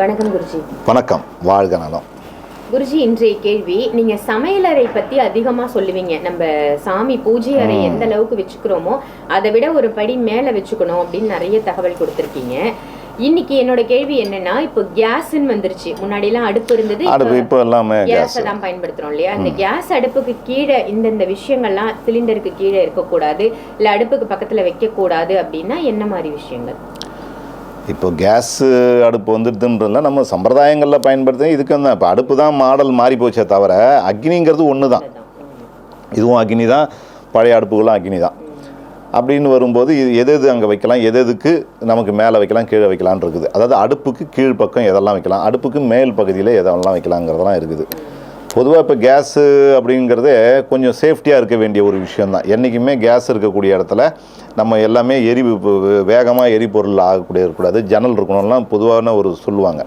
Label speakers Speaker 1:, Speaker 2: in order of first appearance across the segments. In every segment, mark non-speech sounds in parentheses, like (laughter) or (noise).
Speaker 1: வணக்கம் குருஜி.
Speaker 2: வணக்கம். வாழ்க நலம்.
Speaker 1: குருஜி இன்றைய கேள்வி நீங்க சமையலறை பத்தி அதிகமா சொல்லுவீங்க. நம்ம சாமி பூஜை அறை எந்த அளவுக்கு வச்சுக்கிறோமோ அதை விட ஒரு படி மேல வச்சுக்கணும் அப்படின்னு நிறைய தகவல் கொடுத்துருக்கீங்க. இன்னைக்கு என்னோட கேள்வி என்னன்னா இப்போ கேஸ்ன்னு வந்துருச்சு. முன்னாடி எல்லாம் அடுப்பு இருந்தது
Speaker 2: அடுப்பு இப்போ எல்லாமே கேஸ்
Speaker 1: தான் பயன்படுத்துறோம் இல்லையா? இந்த கேஸ் அடுப்புக்கு கீழே இந்தந்த விஷயங்கள்லாம் சிலிண்டருக்கு கீழே இருக்கக்கூடாது இல்ல அடுப்புக்கு பக்கத்துல வைக்க கூடாது அப்படின்னா என்ன மாதிரி விஷயங்கள்?
Speaker 2: இப்போ கேஸு அடுப்பு வந்துடுதுன்றதுல நம்ம சம்பிரதாயங்களில் பயன்படுத்த இதுக்கு தான் இப்போ அடுப்பு தான் மாடல் மாறி போச்சே தவிர அக்னிங்கிறது ஒன்று தான் இதுவும் அக்னி தான் பழைய அடுப்புகளும் அக்னி தான் அப்படின்னு வரும்போது இது எது எது அங்கே வைக்கலாம் எது எதுக்கு நமக்கு மேலே வைக்கலாம் கீழே வைக்கலான் இருக்குது. அதாவது அடுப்புக்கு கீழ் பக்கம் எதெல்லாம் வைக்கலாம் அடுப்புக்கு மேல் பகுதியில் எதெல்லாம் வைக்கலாங்கிறதெல்லாம் இருக்குது. பொதுவாக இப்போ கேஸு அப்படிங்கிறதே கொஞ்சம் சேஃப்டியாக இருக்க வேண்டிய ஒரு விஷயந்தான் என்றைக்குமே கேஸ் இருக்கக்கூடிய இடத்துல நம்ம எல்லாமே எரி வேகமாக எரிபொருள் ஆகக்கூடிய இருக்கக்கூடாது. ஜன்னல் இருக்கணும்லாம் பொதுவான ஒரு சொல்லுவாங்க.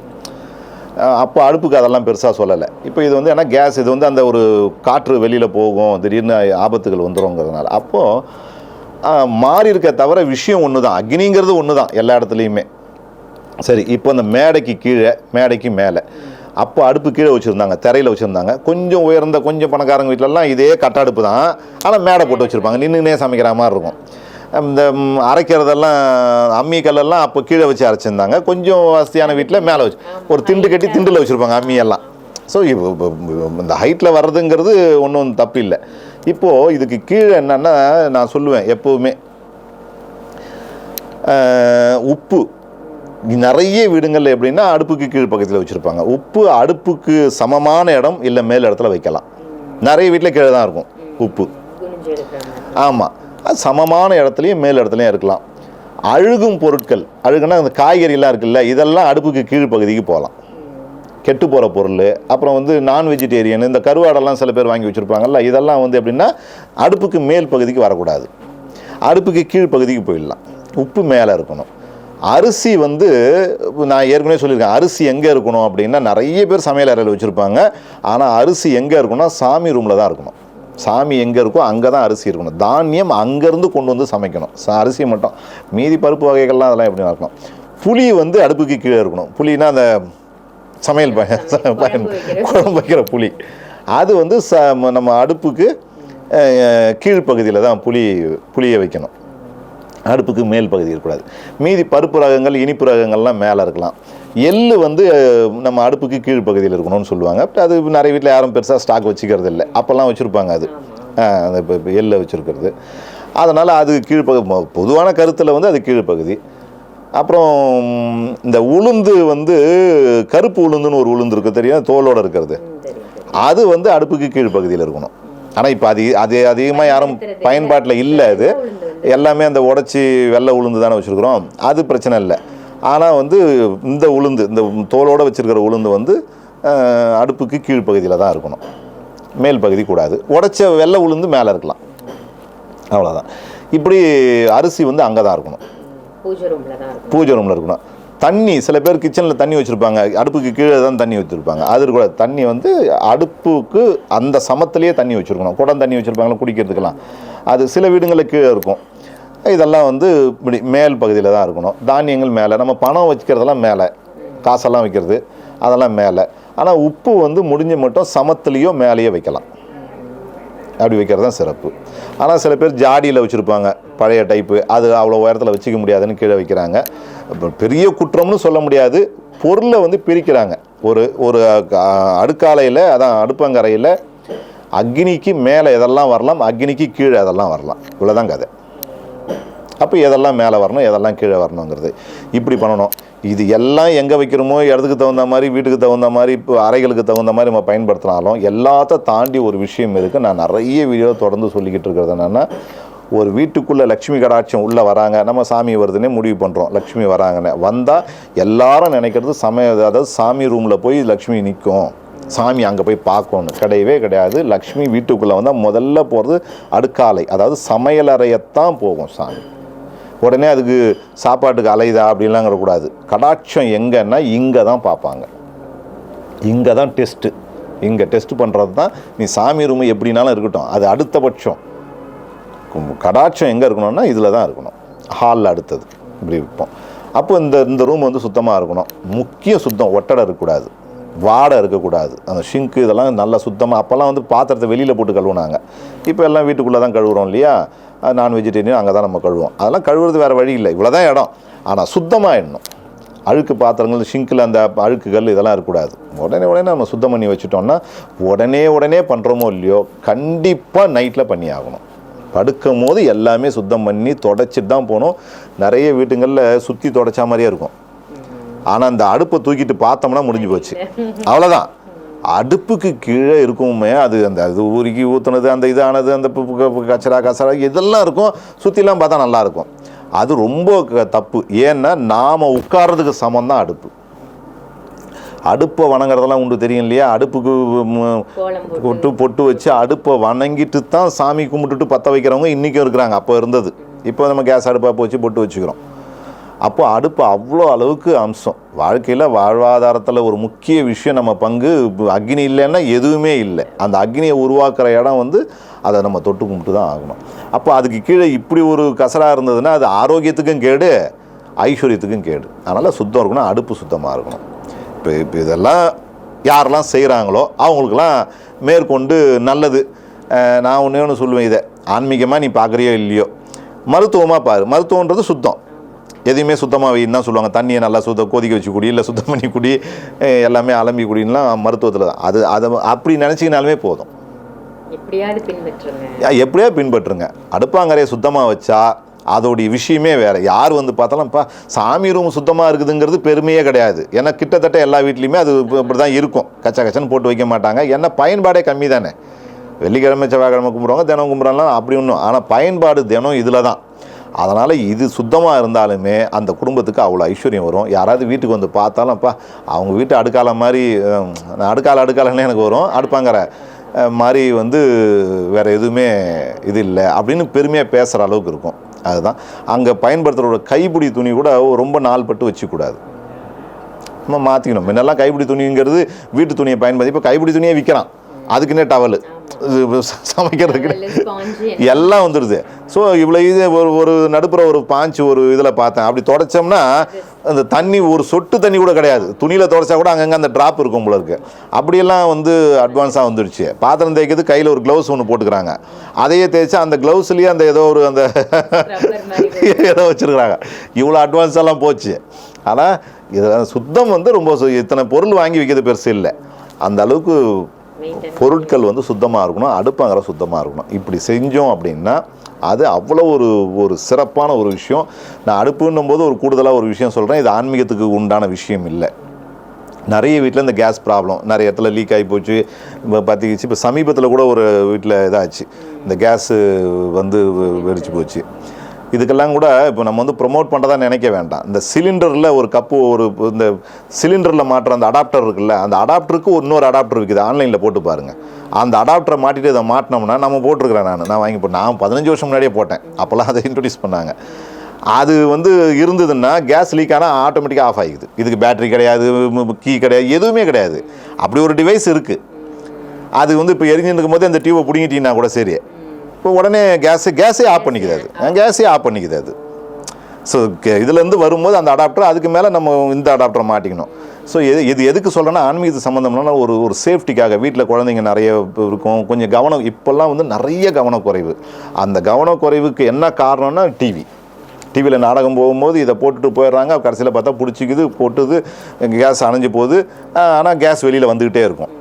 Speaker 2: அப்போ அடுப்புக்கு அதெல்லாம் பெருசாக சொல்லலை. இப்போ இது வந்து ஏன்னா கேஸ் இது வந்து அந்த ஒரு காற்று வெளியில் போகும் திடீர்னு ஆபத்துகள் வந்துடும்ங்கிறதுனால அப்போது மாறி இருக்க தவிர விஷயம் ஒன்று தான் அக்னிங்கிறது ஒன்று தான் எல்லா இடத்துலையுமே. சரி இப்போ அந்த மேடைக்கு கீழே மேடைக்கு மேலே. அப்போ அடுப்பு கீழே வச்சுருந்தாங்க திரையில் வச்சுருந்தாங்க. கொஞ்சம் உயர்ந்த கொஞ்சம் பணக்காரங்க வீட்டிலலாம் இதே கட்டடுப்பு தான். ஆனால் மேடை போட்டு வச்சுருப்பாங்க நின்றுனே சமைக்கிற மாதிரி இருக்கும். இந்த அரைக்கிறதெல்லாம் அம்மி கல்லெல்லாம் அப்போ கீழே வச்சு அரைச்சிருந்தாங்க. கொஞ்சம் வசதியான வீட்டில் மேலே வச்சு ஒரு திண்டு கட்டி திண்டில் வச்சுருப்பாங்க அம்மியெல்லாம் ஸோ இப்போ இந்த ஹைட்டில் வர்றதுங்கிறது ஒன்றும் தப்பு இல்லை. இப்போது இதுக்கு கீழே என்னென்னா நான் சொல்லுவேன் எப்போவுமே. உப்பு. நிறைய வீடுங்களில் எப்படின்னா அடுப்புக்கு கீழ் பக்கத்தில் வச்சுருப்பாங்க. உப்பு அடுப்புக்கு சமமான இடம் இல்லை மேல் இடத்துல வைக்கலாம். நிறைய வீட்டில் கீழே தான் இருக்கும் உப்பு. ஆமாம் அது சமமான இடத்துலையும் மேல் இடத்துலையும் இருக்கலாம். அழுகும் பொருட்கள் அழுகுனா அந்த காய்கறிலாம் இருக்குல்ல இதெல்லாம் அடுப்புக்கு கீழ் பகுதிக்கு போகலாம். கெட்டு போகிற பொருள் அப்புறம் வந்து நான் வெஜிடேரியன் இந்த கருவாடெல்லாம் சில பேர் வாங்கி வச்சுருப்பாங்கல்ல இதெல்லாம் வந்து எப்படின்னா அடுப்புக்கு மேல் பகுதிக்கு வரக்கூடாது. அடுப்புக்கு கீழ் பகுதிக்கு போயிடலாம். உப்பு மேலே இருக்கணும். அரிசி வந்து நான் ஏற்கனவே சொல்லியிருக்கேன் அரிசி எங்கே இருக்கணும் அப்படின்னா நிறைய பேர் சமையல் அறையில் வச்சுருப்பாங்க. ஆனால் அரிசி எங்கே இருக்கணும்னா சாமி ரூமில் தான் இருக்கணும். சாமி எங்கே இருக்கோ அங்கே தான் அரிசி இருக்கணும். தானியம் அங்கேருந்து கொண்டு வந்து சமைக்கணும். ச- அரிசி மட்டும். மீதி பருப்பு வகைகள்லாம் அதெல்லாம் எப்படி இருக்கணும் புளி வந்து அடுப்புக்கு கீழே இருக்கணும். புளினா அந்த சமையல் பய பயன் குழம்பு வைக்கிற புளி. அது வந்து ச நம்ம அடுப்புக்கு கீழ்ப்பகுதியில் தான் புளி புளியை வைக்கணும். அடுப்புக்கு மேல் பகுதி இருக்கக்கூடாது. மீதி பருப்பு ரகங்கள் இனிப்பு ரகங்கள்லாம் மேலே இருக்கலாம். எள்ளு வந்து நம்ம அடுப்புக்கு கீழ் பகுதியில் இருக்கணும்னு சொல்லுவாங்க. அது நிறைய வீட்டில் யாரும் பெருசாக ஸ்டாக் வச்சுக்கிறது இல்லை அப்போல்லாம் வச்சுருப்பாங்க அது. அந்த இப்போ இப்போ எள்ளை வச்சுருக்கிறது. அதனால் அது கீழ்ப்பகுதி மொ- பொதுவான கருத்தில் வந்து அது கீழ்ப்பகுதி அப்புறம் இந்த உளுந்து வந்து கருப்பு உளுந்துன்னு ஒரு உளுந்து இருக்குது தெரியும்? தோலோடு இருக்கிறது. அது வந்து அடுப்புக்கு கீழ் பகுதியில் இருக்கணும். ஆனால் இப்போ அது அது அதிகமாக யாரும் பயன்பாட்டில் இல்லை
Speaker 1: வந்து
Speaker 2: எல்லாமே அந்த உடச்சி வெள்ளை உளுந்து தானே வச்சுருக்குறோம். அது பிரச்சனை இல்லை. ஆனால் வந்து இந்த உளுந்து இந்த தோலோடு வச்சுருக்கிற உளுந்து வந்து அடுப்புக்கு கீழ் பகுதியில் தான் இருக்கணும். மேல் பகுதி கூடாது. உடைச்ச வெள்ளை உளுந்து மேலே இருக்கலாம். அவ்வளோதான் இப்படி அரிசி வந்து அங்கே தான் இருக்கணும்.
Speaker 1: பூஜை ரூமில்
Speaker 2: இருக்கணும். தண்ணி சில பேர் கிச்சனில் தண்ணி வச்சுருப்பாங்க. அடுப்புக்கு கீழே தான் தண்ணி வச்சுருப்பாங்க. அது கூட தண்ணி வந்து அடுப்புக்கு அந்த சமத்துலேயே தண்ணி வச்சுருக்கணும். குடம் தண்ணி வச்சுருப்பாங்களா? குடிக்கிறதுக்கெல்லாம். அது சில வீடுங்களில் கீழே இருக்கும். இதெல்லாம் வந்து இப்படி மேல் பகுதியில் தான் இருக்கணும். தானியங்கள் மேலே. நம்ம பணம் வச்சுக்கிறதெல்லாம் மேலே. காசெல்லாம் வைக்கிறது அதெல்லாம் மேலே. ஆனால் உப்பு வந்து முடிஞ்ச மட்டும் சமத்துலேயோ மேலேயோ வைக்கலாம். அப்படி வைக்கிறது தான் சிறப்பு. ஆனால் சில பேர் ஜாடியில் வச்சுருப்பாங்க. பழைய டைப்பு அது அவ்வளோ உயரத்தில் வச்சுக்க முடியாதுன்னு கீழே வைக்கிறாங்க. பெரிய குற்றம்னு சொல்ல முடியாது. பொருளை வந்து பிரிக்கிறாங்க. ஒரு ஒரு அடுக்காலையில் அதான் அடுப்பங்கரையில் அக்னிக்கு மேலே எதெல்லாம் வரலாம் அக்னிக்கு கீழே அதெல்லாம் வரலாம். இவ்வளோதான் கதை. அப்போ எதெல்லாம் மேலே வரணும் எதெல்லாம் கீழே வரணுங்கிறது. இப்படி பண்ணணும். இது எல்லாம் எங்கே வைக்கிறோமோ இடத்துக்கு தகுந்த மாதிரி வீட்டுக்கு தகுந்த மாதிரி இப்போ அறைகளுக்கு தகுந்த மாதிரி நம்ம பயன்படுத்தினாலும் எல்லாத்த தாண்டி ஒரு விஷயம் இருக்குது நான் நிறைய வீடியோ தொடர்ந்து சொல்லிக்கிட்டு இருக்கிறது என்னென்னா ஒரு வீட்டுக்குள்ளே லக்ஷ்மி கடாட்சம் உள்ளே வராங்க. நம்ம சாமி வருதுன்னே முடிவு பண்ணுறோம் லக்ஷ்மி வராங்கன்னு. வந்தால் எல்லாரும் நினைக்கிறது சமய அதாவது சாமி ரூமில் போய் லக்ஷ்மி நிற்கும் சாமி அங்கே போய் பார்க்கணும். கிடையவே கிடையாது. லக்ஷ்மி வீட்டுக்குள்ளே வந்தால் முதல்ல போகிறது அடுக்காலை. அதாவது சமையலறையத்தான் போகும் சாமி. உடனே அதுக்கு சாப்பாட்டுக்கு அலையுதா அப்படின்லாம் கூடாது கடாட்சம் எங்கன்னா இங்கே தான் பார்ப்பாங்க. இங்கே தான் டெஸ்ட்டு இங்கே டெஸ்ட் பண்ணுறது தான் நீ சாமி ரூம் எப்படினாலும் இருக்கட்டும். அது அடுத்தபட்சம் கடாட்சம் எங்கே இருக்கணும்னா இதில் தான் இருக்கணும். ஹாலில் அடுத்தது. இப்படி இருப்போம். அப்போ இந்த இந்த ரூம் வந்து சுத்தமாக இருக்கணும். முக்கிய சுத்தம் ஒட்டடை இருக்கக்கூடாது. வாடை இருக்கக்கூடாது. அந்த ஷிங்க்கு இதெல்லாம் நல்லா சுத்தமாக அப்போல்லாம் வந்து பாத்திரத்தை வெளியில் போட்டு கழுவுனாங்க. இப்போ எல்லாம் வீட்டுக்குள்ளே தான் கழுவுறோம் இல்லையா? நான் வெஜிடேரியன் அங்கே தான் நம்ம கழுவோம் அதெல்லாம் கழுவுறது வேறு வழி இல்லை. இவ்வளோ தான் இடம். ஆனால் சுத்தமாகிடணும் அழுக்கு பாத்திரங்கள் ஷிங்கில் அந்த அழுக்குகள் இதெல்லாம் இருக்கக்கூடாது. உடனே உடனே நம்ம சுத்தம் பண்ணி வச்சுட்டோம்னா உடனே உடனே பண்ணுறோமோ இல்லையோ கண்டிப்பாக நைட்டில் பண்ணி ஆகணும் படுக்கும் போது எல்லாமே சுத்தம் பண்ணி தொடச்சிட்டு தான் போகணும். நிறைய வீட்டுங்களில் சுற்றி தொடச்சா மாதிரியே இருக்கும். ஆனால் அந்த அடுப்பை தூக்கிட்டு பார்த்தோம்னா முடிஞ்சு போச்சு. அவ்வளோதான் அடுப்புக்கு கீழே இருக்குமே அது அந்த அது உருகி ஊற்றுனது அந்த இதானது அந்த கச்சரா கசரா இதெல்லாம் இருக்கும். சுற்றிலாம் பார்த்தா நல்லா இருக்கும் அது ரொம்ப க- தப்பு. ஏன்னா நாம் உட்கார்றதுக்கு சமம் தான் அடுப்பு. அடுப்பை வணங்குறதெல்லாம் உண்டு தெரியும் இல்லையா? அடுப்புக்கு
Speaker 1: பொட்டு.
Speaker 2: பொட்டு வச்சு அடுப்பை வணங்கிட்டு தான் சாமி கும்பிட்டுட்டு பற்ற வைக்கிறவங்க இன்றைக்கும் இருக்கிறாங்க. அப்போ இருந்தது. இப்போ நம்ம கேஸ் அடுப்பாக போச்சு பொட்டு வச்சுக்கிறோம். அப்போ அடுப்பு அவ்வளோ அளவுக்கு அம்சம். வாழ்க்கையில் வாழ்வாதாரத்தில் ஒரு முக்கிய விஷயம் நம்ம பங்கு அக்னி இல்லைன்னா எதுவுமே இல்லை. அந்த அக்னியை உருவாக்குற இடம் வந்து அதை நம்ம தொட்டு கும்பிட்டு தான் ஆகணும். அப்போ அதுக்கு கீழே இப்படி ஒரு கசரா இருந்ததுன்னா அது ஆரோக்கியத்துக்கும் கேடு ஐஸ்வர்யத்துக்கும் கேடு. அதனால் சுத்தம் இருக்கணும் அடுப்பு சுத்தமாக இருக்கணும். இப்போ இப்போ இதெல்லாம் யாரெல்லாம் செய்கிறாங்களோ அவங்களுக்கெல்லாம் மேற்கொண்டு நல்லது. நான் ஒன்றே ஒன்று சொல்லுவேன் இதை. ஆன்மீகமாக நீ பார்க்குறியோ இல்லையோ? மருத்துவமாக பாரு. மருத்துவன்றது சுத்தம். எதையுமே சுத்தமாக வைன்னு தான் சொல்லுவாங்க. தண்ணியை நல்லா சுத்தம் கொதிக்க வச்சு குடி இல்லை சுத்தம் பண்ணி குடி எல்லாமே அலம்பி குடின்லாம் மருத்துவத்தில் தான். அது அதை அப்படி நினச்சிக்கினாலுமே போதும்.
Speaker 1: எப்படியாவது பின்பற்றுங்க.
Speaker 2: எப்படியோ பின்பற்றுங்க. அடுப்பாங்கரையை சுத்தமாக வச்சா அதோடைய விஷயமே வேறு. யார் வந்து பார்த்தாலும்ப்பா சாமி ரூம் சுத்தமாக இருக்குதுங்கிறது பெருமையே கிடையாது. ஏன்னா கிட்டத்தட்ட எல்லா வீட்லேயுமே அது இப்படி தான் இருக்கும். கச்சா கச்சன்னு போட்டு வைக்க மாட்டாங்க. ஏன்னா பயன்பாடே கம்மி தானே வெள்ளிக்கிழமை செவ்வாய்க்கிழமை கும்பிடுவாங்க தினம் கும்பிட்றாங்க அப்படி ஒன்றும் ஆனால் பயன்பாடு தினம் இதில் தான் அதனால் இது சுத்தமாக இருந்தாலுமே அந்த குடும்பத்துக்கு அவ்வளோ ஐஸ்வர்யம் வரும். யாராவது வீட்டுக்கு வந்து பார்த்தாலும்ப்பா அவங்க வீட்டு அடுக்கால மாதிரி நான் அடுக்கால அடுக்காலன்னு எனக்கு வரும். அடுப்பாங்கிற மாதிரி வந்து வேறு எதுவுமே இது இல்லை. அப்படின்னு பெருமையாக பேசுகிற அளவுக்கு இருக்கும். அதுதான். அங்கே பயன்படுத்துகிற கைப்பிடி துணி கூட ரொம்ப நாள் பட்டு வச்சுக்கூடாது. நம்ம மாற்றிக்கணும் முன்னெல்லாம் கைப்பிடி துணிங்கிறது வீட்டு துணியை பயன்படுத்தி இப்போ கைப்பிடி துணியை விற்கிறான் அதுக்குன்னே டவலு. சமைக்கிறதுக்கு. எல்லாம் வந்துடுது ஸோ இவ்வளோ இது ஒரு ஒரு நடுப்புற ஒரு பாஞ்சு ஒரு இதில் பார்த்தேன். அப்படி தொடச்சோம்னா அந்த தண்ணி ஒரு சொட்டு தண்ணி கூட கிடையாது. துணியில் தொடச்சா கூட அங்கங்கே அந்த ட்ராப் இருக்கும் போல இருக்கு. அப்படியெல்லாம் வந்து அட்வான்ஸாக வந்துடுச்சு பாத்திரம் தேய்க்கிறது கையில் ஒரு க்ளவுஸ் ஒன்று போட்டுக்கிறாங்க. அதையே தேய்ச்சா அந்த க்ளவுஸ்லேயே அந்த ஏதோ ஒரு அந்த (laughs) ஏதோ வச்சுருக்குறாங்க. இவ்வளோ அட்வான்ஸ் எல்லாம் போச்சு. ஆனால் இதில் சுத்தம் வந்து ரொம்ப இத்தனை பொருள் வாங்கி வைக்கிறது பெருசு இல்லை. அந்த அளவுக்கு பொருட்கள் வந்து சுத்தமாக இருக்கணும் அடுப்பாங்கிற சுத்தமாக இருக்கணும். இப்படி செஞ்சோம் அப்படின்னா அது அவ்வளோ ஒரு ஒரு சிறப்பான ஒரு விஷயம். நான் அடுப்புன்னும் போது ஒரு கூடுதலாக ஒரு விஷயம் சொல்கிறேன் இது ஆன்மீகத்துக்கு உண்டான விஷயம் இல்லை. நிறைய வீட்டில் இந்த கேஸ் ப்ராப்ளம். நிறைய இடத்துல லீக் ஆகி போச்சு. இப்போ பார்த்திக்கிச்சு இப்போ சமீபத்தில் கூட ஒரு வீட்டில் இதாச்சு. இந்த கேஸு வந்து வெ- வெடிச்சு போச்சு. இதுக்கெல்லாம் கூட இப்போ நம்ம வந்து ப்ரொமோட் பண்ணுறதா நினைக்க வேண்டாம். இந்த சிலிண்டரில் ஒரு கப்பு ஒரு இந்த சிலிண்டரில் மாட்டுற அந்த அடாப்டர் இருக்குல்ல அந்த அடாப்டருக்கு இன்னொரு அடாப்டர் விற்குது ஆன்லைனில் போட்டு பாருங்கள் அந்த அடாப்டரை மாட்டிட்டு இதை மாட்டினோம்னா நம்ம போட்டிருக்கிறேன் நான். நான் வாங்கி போட்டேன் நான் பதினஞ்சு வருஷம் முன்னாடியே போட்டேன். அப்போல்லாம் அதை இன்ட்ரடியூஸ் பண்ணாங்க. அது வந்து இருந்ததுன்னா கேஸ் லீக் ஆனால் ஆட்டோமேட்டிக்காக ஆஃப் ஆகிக்குது இதுக்கு பேட்டரி கிடையாது கீ கிடையாது எதுவுமே கிடையாது. அப்படி ஒரு டிவைஸ் இருக்குது அது வந்து இப்போ எரிஞ்சுட்டு இருக்கும்போது அந்த டியூவை பிடிங்கிட்டீங்கன்னா கூட சரி. உடனே கேஸு கேஸே ஆஃப் பண்ணிக்குது அது. கேஸே ஆஃப் பண்ணிக்குது அது. ஸோ இதுலேருந்து வரும்போது அந்த அடாப்டர் அதுக்கு மேலே நம்ம இந்த அடாப்டரை மாட்டிக்கணும். ஸோ எது இது எதுக்கு சொல்கிறேன்னா ஆன்மீகத்து சம்மந்தம்னா ஒரு ஒரு சேஃப்டிக்காக வீட்டில் குழந்தைங்க நிறைய இருக்கும். கொஞ்சம் கவனம் இப்போல்லாம் வந்து நிறைய கவனக்குறைவு. அந்த கவனக்குறைவுக்கு என்ன காரணம்னா டிவி டிவியில் நாடகம் போகும்போது இதை போட்டுட்டு போயிடுறாங்க. கடைசியில் பார்த்தா பிடிச்சிக்குது போட்டுது கேஸ் அணைஞ்சு போகுது. ஆனால் கேஸ் வெளியில் வந்துக்கிட்டே இருக்கும்.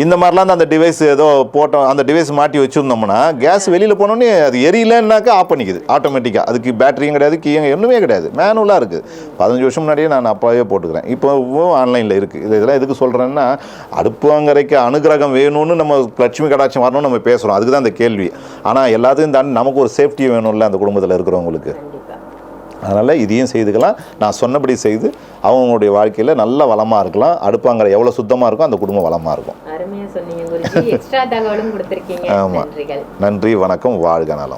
Speaker 2: இந்த மாதிரிலாம் அந்த டிவைஸ் ஏதோ போட்டோம் அந்த டிவைஸ் மாட்டி வச்சுருந்தோம்னா கேஸ் வெளியில் போனோடனே அது எரியலன்னாக்கா ஆஃப் பண்ணிக்குது ஆட்டோமேட்டிக்காக அதுக்கு பேட்டரியும் கிடையாது கீயும் ஒன்றுமே கிடையாது மேனுவலாக இருக்குது பதினஞ்சு வருஷம் முன்னாடியே நான் அப்போவே போட்டுக்கிறேன். இப்போ ஆன்லைனில் இருக்குது இது இதெல்லாம் எதுக்கு சொல்கிறேன்னா அடுப்பாங்கரைக்கு அனுகிரகம் வேணும்னு நம்ம லட்சுமி கடாட்சம் வரணும்னு நம்ம பேசுகிறோம் அதுக்கு தான் இந்த கேள்வி. ஆனால் எல்லாத்தையும் தாண்டி நமக்கு ஒரு சேஃப்டி வேணும்ல அந்த குடும்பத்தில் இருக்கிறவங்களுக்கு. அதனால் இதையும் செய்துக்கலாம். நான் சொன்னபடி செய்து அவங்களுடைய வாழ்க்கையில் நல்ல வளமாக இருக்கலாம். அடுப்பாங்கிற எவ்வளோ சுத்தமாக இருக்கும் அந்த குடும்பம் வளமாக இருக்கும்.
Speaker 1: சொன்னீங்க குருஜி. (laughs) எக்ஸ்ட்ரா தகவலும் கொடுத்திருக்கீங்க.
Speaker 2: ஆமா.
Speaker 1: நன்றிகள்.
Speaker 2: நன்றி வணக்கம் வாழ்க நலம்.